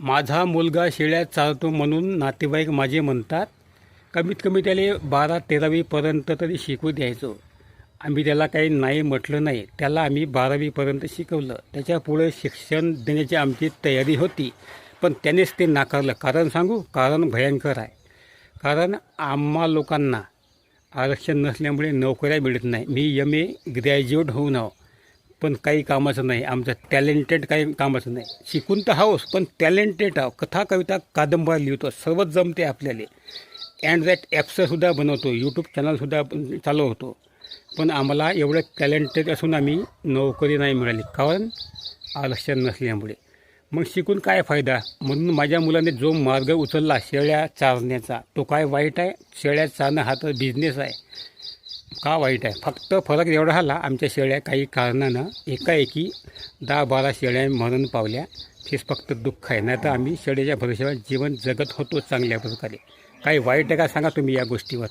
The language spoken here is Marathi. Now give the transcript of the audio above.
माझा मुलगा शेळ्या चालतो म्हणून नातेवाईक माझे म्हणतात कमीत कमी त्याला बारा तेरावीपर्यंत तरी शिकू द्यायचो. आम्ही त्याला काही नाही म्हटलं नाही. त्याला आम्ही बारावीपर्यंत शिकवलं. त्याच्या पुढे शिक्षण देण्याची आमची तयारी होती पण त्यानेच ते नाकारलं. कारण सांगू? कारण भयंकर आहे. कारण आम्हा लोकांना आरक्षण नसल्यामुळे नोकऱ्या मिळत नाही. मी एम ए ग्रॅज्युएट होऊन आहो. पण काही कामाचं नाही. आमचं टॅलेंटेड काही कामाचं नाही. शिकून तर हाऊस पण टॅलेंटेड आहो. कथा कविता कादंबरी लिहितो. सर्वच जमते आपल्याला. अँड दॅट ॲप्ससुद्धा बनवतो. यूट्यूब चॅनलसुद्धा चालवतो. पण आम्हाला एवढं टॅलेंटेड असून आम्ही नोकरी नाही मिळाली. कारण आरक्षण नसल्यामुळे. मग शिकून काय फायदा? म्हणून माझ्या मुलाने जो मार्ग उचलला शेळ्या चारण्याचा तो काय वाईट आहे? शेळ्या चारणं हा तर बिझनेस आहे. का वाईट आहे? फक्त फरक एवढा झाला आमच्या शेळ्या काही कारणानं एकाएकी दहा बारा शेळ्या मरण पावल्या. तेच फक्त दुःख आहे. नाही तर आम्ही शेळ्याच्या भरोश्यावर जीवन जगत होतो चांगल्या प्रकारे. काही वाईट आहे का सांगा तुम्ही या गोष्टीवर?